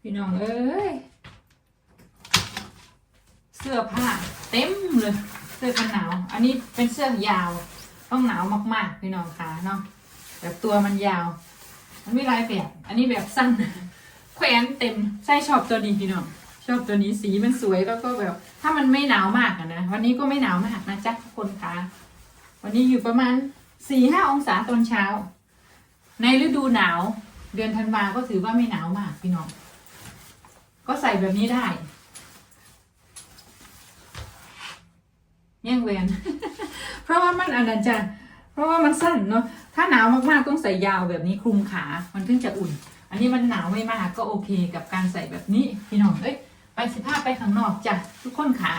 พี่น้องเอ้ย เสื้อผ้าเต็มเลย เสื้อกันหนาว อันนี้เป็นเสื้อยาว ต้องหนาวมากๆ พี่น้องคะเนาะแบบตัวมันยาว มันไม่ลายแบบ อันนี้แบบสั้น แขวนเต็มใช่ชอบตัวนี้พี่น้อง ชอบตัวนี้สีมันสวยแล้วก็แบบ ถ้ามันไม่หนาวมากนะ วันนี้ก็ไม่หนาวมากนะจ๊ะทุกคนคะวันนี้อยู่ประมาณสี่ห้าองศาตอนเช้า ในฤดูหนาว เดือนธันวาก็ถือว่าไม่หนาวมากพี่น้อง ก็ใส่แบบนี้ได้แย่งแหวน เพราะว่ามันอันนั้นจะเพราะว่ามันสั้นเนาะถ้าหนาวมากๆต้องใส่ยาวแบบนี้คลุมขา มันถึงจะอุ่น อันนี้มันหนาวไม่มากก็โอเคกับการใส่แบบนี้พี่น้องเอ้ยไปสิภาพไปข้างนอกจ้ะทุกคนขา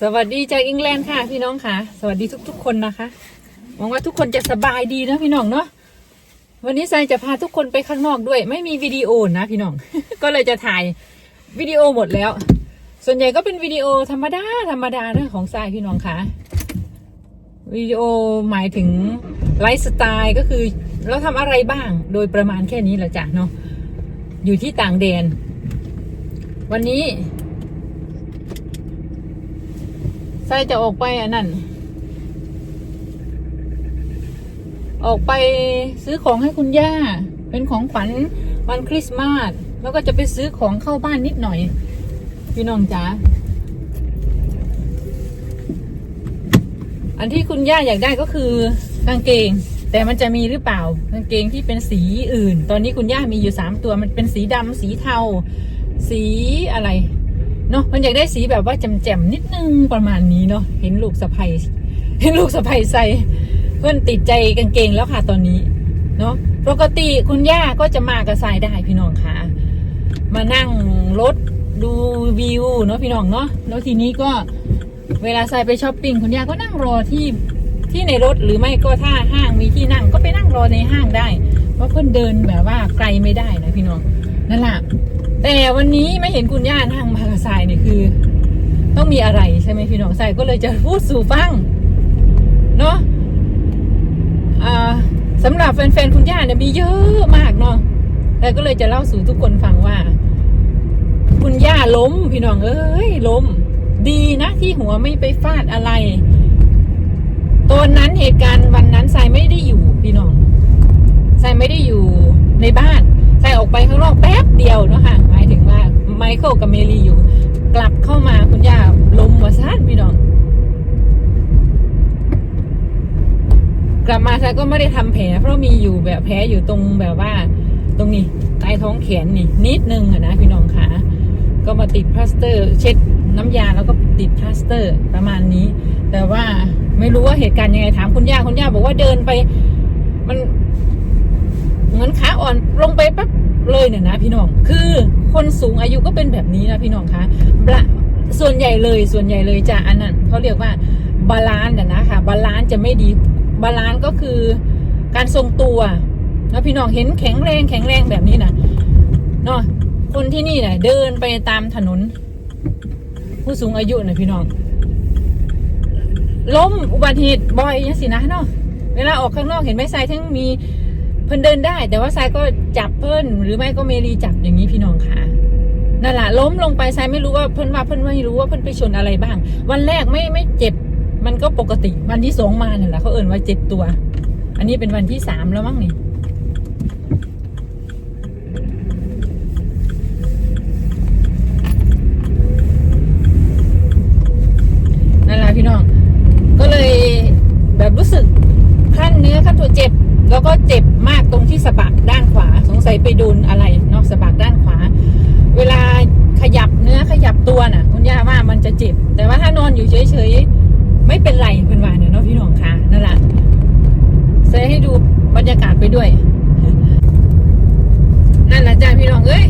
สวัสดีจากอังกฤษค่ะพี่น้องค่ะ สวัสดีทุก ๆ คนนะคะหวังว่าทุกคนจะสบายดีนะพี่น้องเนาะ วันนี้ทรายจะพาทุกคนไปข้างนอกด้วย ไม่มีวิดีโอนะพี่น้อง ก็เลยจะถ่ายวิดีโอหมดแล้ว ส่วนใหญ่ก็เป็นวิดีโอธรรมดาธรรมดานะของทรายพี่น้องค่ะวิดีโอหมายถึงไลฟ์สไตล์ก็คือเราทำอะไรบ้างโดยประมาณแค่นี้แหละจ้ะเนาะอยู่ที่ต่างแดน วันนี้ทรายจะออกไปอันนั้น ออกไปซื้อของให้คุณย่า เป็นของขวัญวันคริสต์มาสแล้วก็จะไปซื้อของเข้าบ้านนิดหน่อย พี่น้องจ๋าอันที่คุณย่าอยากได้ก็คือกางเกง แต่มันจะมีหรือเปล่ากางเกงที่เป็นสีอื่น ตอนนี้คุณย่ามีอยู่สามตัวมันเป็นสีดำสีเทา สีอะไรเนาะมันอยากได้สีแบบว่าแจ่มๆนิดนึงประมาณนี้เนาะเห็นลูกสะใภ้เห็นลูกสะใภ้ใส่ พื่อนติดใจกางเกงแล้วค่ะตอนนี้ เนาะปกติคุณย่าก็จะมากับทรายได้พี่น้องค่ะ มานั่งรถดูวิวเนาะพี่น้องเนาะแล้วทีนี้ก็เวลาทรายไปช้อปปิ้งคุณย่าก็นั่งรอที่ที่ในรถหรือไม่ก็ถ้าห้างมีที่นั่งก็ไปนั่งรอในห้างได้เพราะเพื่อนเดินแบบว่าไกลไม่ได้นะพี่น้องนั่นแหละแต่วันนี้ไม่เห็นคุณย่านั่งมากับทรายเนี่ยคือ ต้องมีอะไรใช่ไหมพี่น้องทรายก็เลยจะพูดสู่ฟังเนาะ สำหรับแฟนๆคุณย่าเนี่ยมีเยอะมากเนาะแต่ก็เลยจะเล่าสู่ทุกคนฟังว่า คุณย่าล้มพี่น้องเอ้ยล้ม ดีนะที่หัวไม่ไปฟาดอะไรตอนนั้นเหตุการณ์วันนั้นทรายไม่ได้อยู่พี่น้องทรายไม่ได้อยู่ในบ้านทรายออกไปข้างนอกแป๊บเดียวเนาะค่ะหมายถึงว่าไมเคิลกับเมลีอยู่ กลับเข้ามาคุณย่าล้มหัวซ่านพี่น้อง กลับมาทราก็ไม่ได้ทำแผล เพราะมีอยู่แบบแผลอยู่ตรงแบบว่า ตรงนี้ใต้ท้องแขนนี่นิดนึงอะนะพี่น้องค่ะก็มาติดพลาสเตอร์ เช็ดน้ำยาแล้วก็ติดพลาสเตอร์ประมาณนี้ แต่ว่าไม่รู้ว่าเหตุการณ์ยังไงถามคุณย่าคุณย่าบอกว่าเดินไป มันเหมือนขาอ่อนลงไปปั๊บเลยเนี่ยนะพี่น้อง คือคนสูงอายุก็เป็นแบบนี้นะพี่น้องคะะส่วนใหญ่เลยส่วนใหญ่เลยจะอันนั้นเขาเรียกว่าบาลานซ์นะค่ะบาลานซ์จะไม่ดี บาลานซ์ก็คือการทรงตัวแล้วพี่น้องเห็นแข็งแรงแข็งแรงแบบนี้นะเนาะคนที่นี่เนี่ยเดินไปตามถนน ผู้สูงอายุนะพี่น้องล้มอุบัติเหตุบ่อยยังสินะเนาะเวลาออกข้างนอกเห็นไหมทรายทั้งมีเพิ่นเดินได้ แต่ว่าทรายก็จับเพิ่นหรือไม่ก็เมลีจับอย่างนี้พี่น้องค่ะนั่นแหละล้มลงไปทรายไม่รู้ว่าเพิ่นว่าเพิ่นไม่รู้ว่าเพิ่นไปชนอะไรบ้าง วันแรกไม่ไม่เจ็บ มันก็ปกติวันที่สองมาเนี่ยแหละเขาเอ่นว่าเจ็บตัว อันนี้เป็นวันที่สามแล้วมั้งนี่นั่นแหละพี่น้อง ก็เลยแบบรู้สึกขั้นเนื้อขั้นตัวเจ็บ แล้วก็เจ็บมากตรงที่สะบักด้านขวา สงสัยไปโดนอะไรเนาะสะบักด้านขวา เวลาขยับเนื้อขยับตัวน่ะ คุณย่าว่ามันจะเจ็บ แต่ว่าถ้านอนอยู่เฉยๆ ไม่เป็นไรเพื่อนว่าเนี่ยเนาะพี่น้องค่ะนั่นแหละเซให้ดูบรรยากาศไปด้วย นั่นแหละจ้าพี่น้องเอ้ย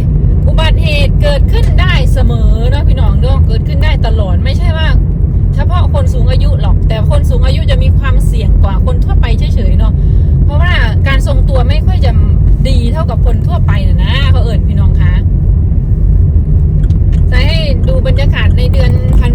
อุบัติเหตุเกิดขึ้นได้เสมอเนาะพี่น้องเนาะเกิดขึ้นได้ตลอดไม่ใช่ว่า เฉพาะคนสูงอายุหรอก แต่คนสูงอายุจะมีความเสี่ยงกว่าคนทั่วไปเฉยๆเนาะเพราะว่าการทรงตัวไม่ค่อยจะดีเท่ากับคนทั่วไปนะนะเขาเอิญพี่น้องคะจะให้ดูบรรยากาศในเดือนธัน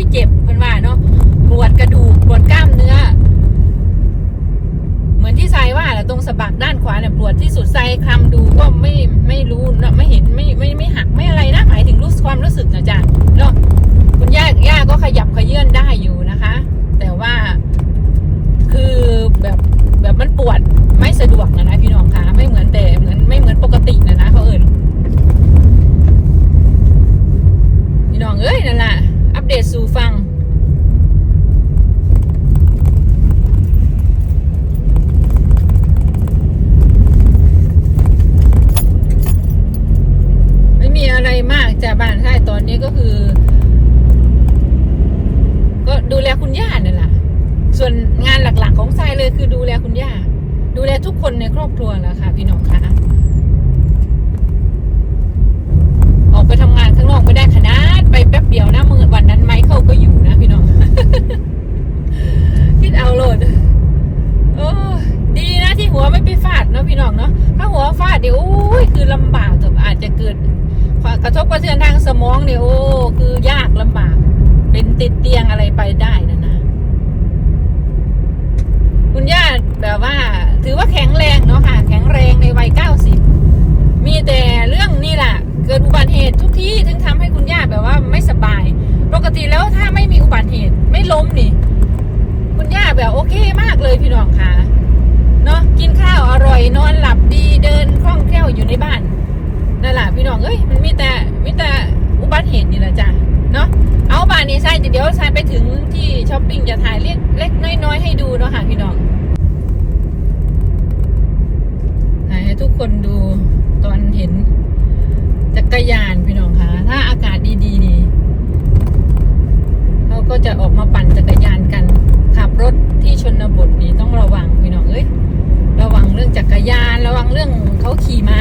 ยเจ็บเพิ่นว่าเนาะปวดกระดูกปวดกล้ามเนื้อ เหมือนที่ทรายว่าแหละตรงสะบักด้านขวาเนี่ยปวดที่สุดทรายคลำดูก็ไม่ไม่รู้นะไม่เห็นไม่ไม่ไม่หักไม่อะไรนะหมายถึงรู้สความรู้สึกนะจ๊ะเนาะคุณย่าย่าก็ขยับขยื่นได้อยู่นะคะ แต่ว่าคือแบบแบบมันปวดไม่สะดวกนะนะพี่น้องคะไม่เหมือนแต่เหมือนไม่เหมือนปกตินะนะเขาเอิญพี่น้องเอ้ยนั่นแหละ เดตสู่ฟัง ไม่มีอะไรมากจากบ้านใช่ตอนนี้ก็คือ ก็ดูแลคุณย่าเนี่ยแหละส่วนงานหลักๆของทรายเลยคือดูแลคุณย่า ดูแลทุกคนในครอบครัวแล้วค่ะ พี่น้องค่ะออกไปทำงานข้างนอกไม่ได้ขนาดไปแป๊บเดียวนะมือวันนั้นไมเคิลก็อยู่นะพี่น้อง คิดเอาโหลดโอ้ดีนะที่หัวไม่ไปฟาดเนาะพี่น้องเนาะถ้าหัวฟาดเดี๋ยวโอ้ยคือลำบากกับอาจจะเกิดกระทบกระเทือนทางสมองเนี่ยโอ้คือยากลำบาก เป็นติดเตียงอะไรไปได้นะนะ คุณย่า แบบว่า ถือว่าแข็งแรงเนาะค่ะ แข็งแรงในวัยเก้าสิบมีแต่เรื่องนี่แหละเกิดอุบัติเหตุทุกที่ถึงทำให้คุณย่าแบบว่าไม่สบาย ปกติแล้วถ้าไม่มีอุบัติเหตุไม่ล้มนี่ คุณย่าแบบโอเคมากเลยพี่น้องค่ะเนาะกินข้าวอร่อยนอนหลับดีเดินคล่องแคล่วอยู่ในบ้านนั่นแหละพี่น้องเอ้ยมันมีแต่มีแต่อุบัติเหตุนี่แหละจ้ะเนาะเอาบ้านนี้ใช่เดี๋ยวใช่ไปถึงที่ช้อปปิ้งจะถ่ายเล็กเล็กน้อยๆให้ดูเนาะค่ะพี่น้อง ให้ ทุกคนดูตอนเห็นจักรยานพี่น้องคะถ้าอากาศดีๆนี่เขาก็จะออกมาปั่นจักรยานกัน ขับรถที่ชนบทนี่ต้องระวังพี่น้องเอ้ยระวังเรื่องจักรยาน ระวังเรื่องเขาขี่ม้า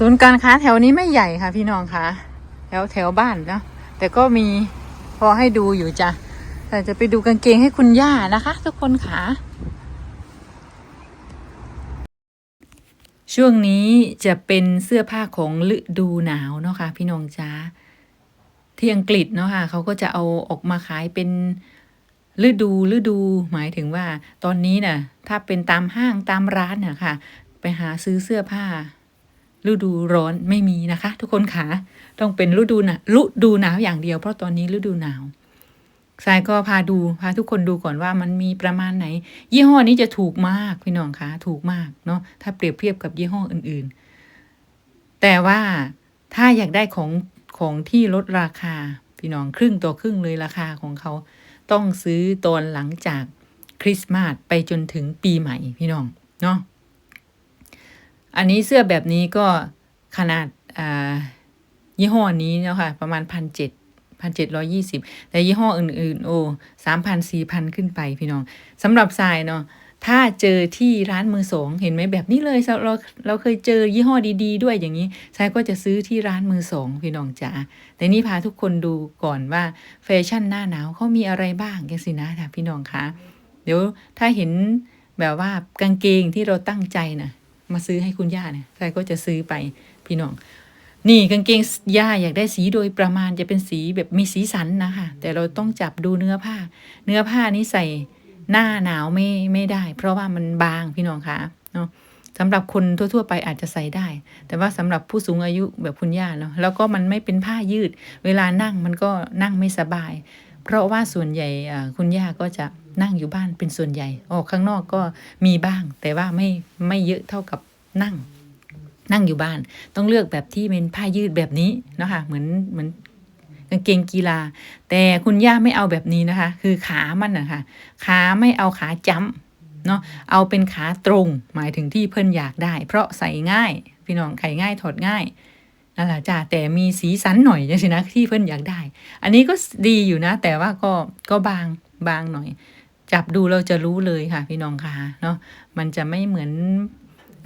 ศูนย์การค้าแถวนี้ไม่ใหญ่ค่ะพี่น้องคะแถวแถวบ้านเนาะแต่ก็มีพอให้ดูอยู่จ้ะแต่จะไปดูกางเกงให้คุณย่านะคะ ทุกคนค่ะช่วงนี้จะเป็นเสื้อผ้าของฤดูหนาวเนาะค่ะพี่น้องจ้าที่อังกฤษเนาะค่ะเขาก็จะเอาออกมาขายเป็นฤดูฤดู หมายถึงว่า ตอนนี้น่ะ ถ้าเป็นตามห้างตามร้านน่ะค่ะ ไปหาซื้อเสื้อผ้า ฤดูร้อนไม่มีนะคะ ทุกคนค่ะต้องเป็นฤดูหนะฤดูหนาวอย่างเดียวเพราะตอนนี้ฤดูหนาวทรายก็พาดูพาทุกคนดูก่อนว่ามันมีประมาณไหน ยี่ห้อนี้จะถูกมากพี่น้องคะถูกมากเนาะถ้าเปรียบเทียบกับยี่ห้ออื่นๆ แต่ว่าถ้าอยากได้ของของที่ลดราคาพี่น้องครึ่งต่อครึ่งเลยราคาของเขา ต้องซื้อตอนหลังจากคริสต์มาสไปจนถึงปีใหม่พี่น้องเนาะ อันนี้เสื้อแบบนี้ก็ขนาดอ่ายี่ห้อนี้เนาะค่ะประมาณพันเจ็ดพันเจ็ดร้อยี่สิบแต่ยี่ห้ออื่นๆ โอ้สามพันสี่พันขึ้นไปพี่น้องสำหรับทรายเนาะถ้าเจอที่ร้านมือสองเห็นไหมแบบนี้เลยเราเราเราเคยเจอยี่ห้อดีๆ ด้วยอย่างนี้ชายก็จะซื้อที่ร้านมือสองพี่น้องจ๋าแต่นี่พาทุกคนดูก่อนว่าแฟชั่นหน้าหนาวเขามีอะไรบ้างกันสินะค่ะพี่น้องคะเดี๋ยวถ้าเห็นแบบว่ากางเกงที่เราตั้งใจนะ มาซื้อให้คุณย่าเนี่ยชายก็จะซื้อไปพี่น้อง นี่กางเกงย่าอยากได้สีโดยประมาณจะเป็นสีแบบมีสีสันนะคะแต่เราต้องจับดูเนื้อผ้า เนื้อผ้านี้ใส่หน้าหนาวไม่ไม่ได้ เพราะว่ามันบางพี่น้องคะเนาะสำหรับคนทั่ว ๆ ไปอาจจะใส่ได้ แต่ว่าสำหรับผู้สูงอายุแบบคุณย่าเนาะแล้วก็มันไม่เป็นผ้ายืด เวลานั่งมันก็นั่งไม่สบาย เพราะว่าส่วนใหญ่คุณย่าก็จะ นั่งอยู่บ้านเป็นส่วนใหญ่ ออกข้างนอกก็มีบ้าง แต่ว่าไม่ไม่เยอะเท่ากับนั่ง นั่งอยู่บ้าน ต้องเลือกแบบที่เป็นผ้ายืดแบบนี้เนาะคะเหมือนเหมือนกางเกงกีฬา แต่คุณย่าไม่เอาแบบนี้นะคะ คือขามันนะคะขาไม่เอาขาจ้ำเนาะเอาเป็นขาตรง หมายถึงที่เพิ่นอยากได้ เพราะใส่ง่ายพี่น้องไขง่ายถอดง่ายนั่นแหละจ้าแต่มีสีสันหน่อยจังสินะที่เพิ่นอยากได้ อันนี้ก็ดีอยู่นะ แต่ว่าก็ก็บางบางหน่อย จับดูเราจะรู้เลยค่ะ พี่น้องค่ะเนาะมันจะไม่เหมือน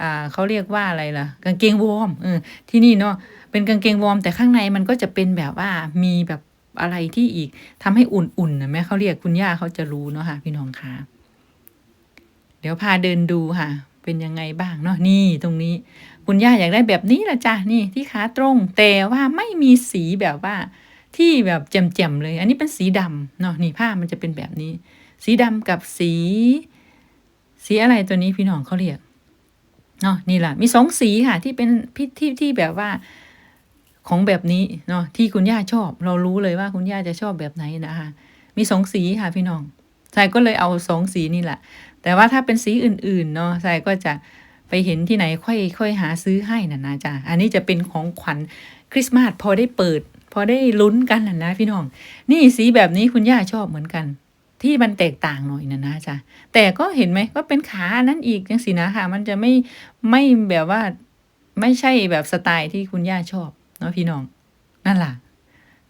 อ่าเขาเรียกว่าอะไรล่ะ กางเกงวอร์มเออที่นี่เนาะเป็นกางเกงวอร์มแต่ข้างในมันก็จะเป็นแบบว่ามีแบบอะไรที่อีกทำให้อุ่นๆนะแม่เขาเรียกคุณย่าเขาจะรู้เนาะค่ะ พี่น้องคะเดี๋ยวพาเดินดูค่ะ เป็นยังไงบ้างเนาะนี่ตรงนี้ คุณย่าอยากได้แบบนี้ละจ้ะนี่ที่ขาตรง แต่ว่าไม่มีสีแบบว่า ที่แบบแจ่มๆเลย อันนี้เป็นสีดำเนาะนี่ผ้ามันจะเป็นแบบนี้ สีดำกับสี สีอะไรตัวนี้พี่น้องเขาเรียกเนาะนี่แหละมีสองสีค่ะ ที่เป็นที่ที่ที่แบบว่าของแบบนี้เนาะที่คุณย่าชอบ เรารู้เลยว่าคุณย่าจะชอบแบบไหนนะคะมีสองสีค่ะพี่น้องสายก็เลยเอาสองสีนี่แหละ แต่ว่าถ้าเป็นสีอื่น ๆ เนาะสายก็จะไปเห็นที่ไหนค่อยค่อยหาซื้อให้นะนะจ๊ะอันนี้จะเป็นของขวัญคริสต์มาสพอได้เปิด พอได้ลุ้นกันนะนะพี่น้อง นี่สีแบบนี้คุณย่าชอบเหมือนกัน ที่มันแตกต่างหน่อยนะนะจ๊ะแต่ก็เห็นไหมก็เป็นขาอันนั้นอีกจังสินะค่ะ มันจะไม่ไม่แบบว่าไม่ใช่แบบสไตล์ที่คุณย่าชอบเนาะพี่น้องนั่นแหละ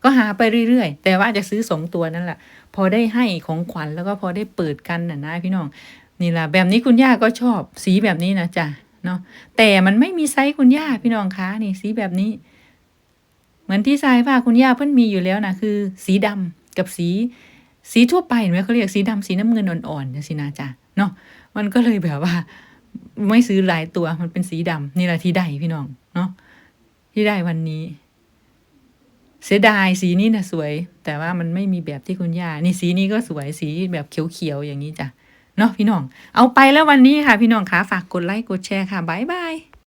ก็หาไปเรื่อยๆ แต่ว่าจะซื้อสองตัวนั่นแหละพอได้ให้ของขวัญแล้วก็พอได้เปิดกันนะนะพี่น้องนี่แหละแบบนี้คุณย่าก็ชอบสีแบบนี้นะจ๊ะเนาะแต่มันไม่มีไซส์คุณย่าพี่น้องคะนี่สีแบบนี้ เหมือนที่ทรายว่าคุณย่าเพิ่นมีอยู่แล้วนะคือ สีดำกับสี สีทั่วไปเห็นไหมเขาเรียกสีดำสีน้ำเงินอ่อนๆสินะจ๊ะเนาะมันก็เลยแบบว่า ไม่ซื้อหลายตัวมันเป็นสีดำนี่แหละที่ได้พี่น้องเนาะที่ได้วันนี้ เสียดายสีนี้นะสวย แต่ว่ามันไม่มีแบบที่คุณย่านี่สีนี้ก็สวยสีแบบเขียวๆอย่างนี้จ้ะเนาะพี่น้อง เอาไปแล้ววันนี้ค่ะ พี่น้องคะฝากกดไลค์กดแชร์ค่ะบ๊ายบาย